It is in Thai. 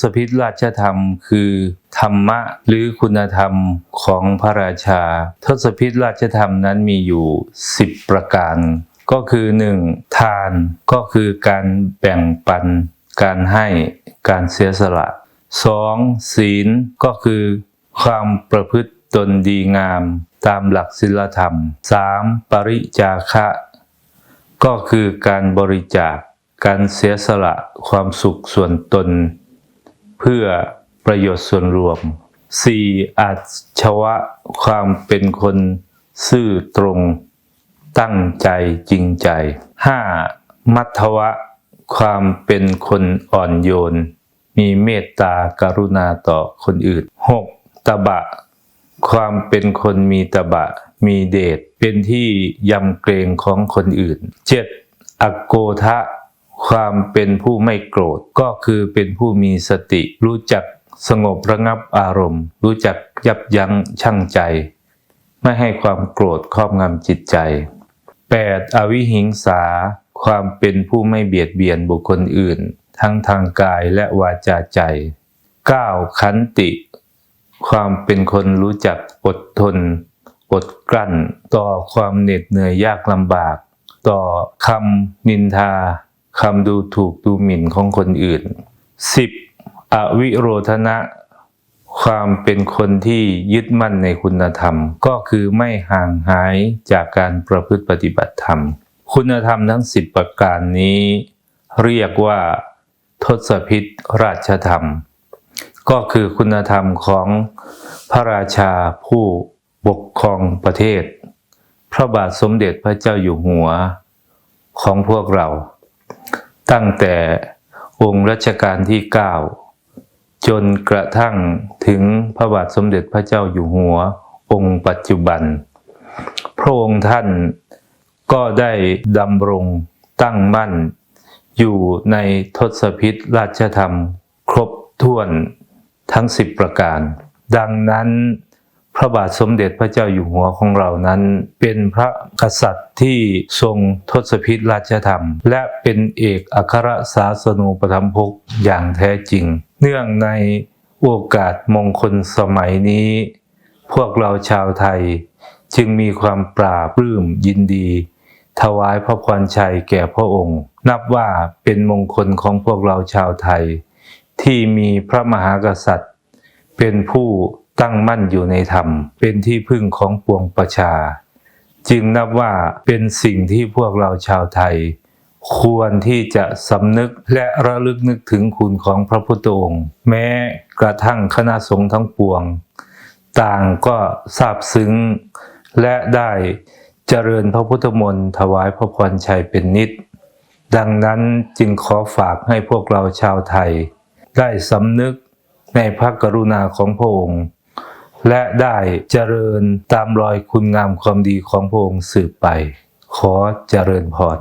ศพิธราชธรรม คือธรรมะหรือคุณธรรมของพระราชา ทศพิธราชธรรมนั้นมีอยู่ 10 ประการ ก็คือ 1. ทานก็คือการแบ่งปัน การให้การเสียสละ 2. ศีลก็คือความประพฤติตนดีงามตามหลักศีลธรรม 3. ปริจาคะ ก็คือการบริจาค การเสียสละความสุขส่วนตน เพื่อประโยชน์ส่วนรวม 4. อาชวะความเป็นคนซื่อตรง ตั้งใจจริงใจ 5. มัทวะ ความเป็นคนอ่อนโยน มีเมตตากรุณาต่อคนอื่น 6. ตบะ ความเป็นคนมีตบะ มีเดชเป็นที่ยำเกรงของคนอื่น 7. อโกทะ ความเป็นผู้ไม่โกรธก็คือเป็นผู้มีสติ รู้จักสงบระงับอารมณ์ รู้จักยับยั้งชั่งใจ ไม่ให้ความโกรธครอบงำจิตใจ 8. อวิหิงสา ความเป็นผู้ไม่เบียดเบียนบุคคลอื่น ทั้งทางกายและวาจาใจ 9. ขันติ ความเป็นคนรู้จักอดทน อดกลั้น ต่อความเหน็ดเหนื่อยยากลำบาก ต่อคำนินทา คำดูถูกดูหมิ่นของคนอื่น 10. อวิโรธนะความเป็นคนที่ยึดมั่นในคุณธรรม ก็คือไม่ห่างหายจากการประพฤติปฏิบัติธรรม คุณธรรมทั้ง 10 ประการนี้ เรียกว่า ทศพิธราชธรรม ก็คือคุณธรรมของพระราชาผู้ปกครองประเทศ พระบาทสมเด็จพระเจ้าอยู่หัวของพวกเรา ตั้งแต่องค์รัชกาลที่ 9 จนกระทั่งถึงพระบาทสมเด็จพระเจ้าอยู่หัวองค์ปัจจุบัน พระองค์ท่านก็ได้ดำรงตั้งมั่น อยู่ในทศพิธราชธรรม ครบถ้วนทั้งสิบประการ ดังนั้น พระบาทสมเด็จพระเจ้าอยู่หัวของเรานั้น เป็นพระกษัตริย์ที่ทรงทศพิธราชธรรม และเป็นเอกอัครศาสนูปถัมภกอย่างแท้จริง เนื่องในโอกาสมงคลสมัยนี้ พวกเราชาวไทยจึงมีความปราบปลื้มยินดี ถวายพระพรชัยแก่พระองค์ นับว่าเป็นมงคลของพวกเราชาวไทย ที่มีพระมหากษัตริย์ เป็นผู้ตั้งมั่นอยู่ในธรรม เป็นที่พึ่งของปวงประชา จึงนับว่าเป็นสิ่งที่พวกเราชาวไทย ควรที่จะสำนึกและระลึกนึกถึงคุณของพระพุทธองค์ แม้กระทั่งคณะสงฆ์ทั้งปวง ต่างก็ซาบซึ้ง และได้เจริญพระพุทธมนต์ถวายพระพรชัยเป็นนิด ดังนั้นจึงขอฝากให้พวกเราชาวไทย ได้สำนึก ในพระกรุณาของพระองค์ และได้เจริญตามรอยคุณงามความดีของพระองค์สืบไป ขอเจริญพร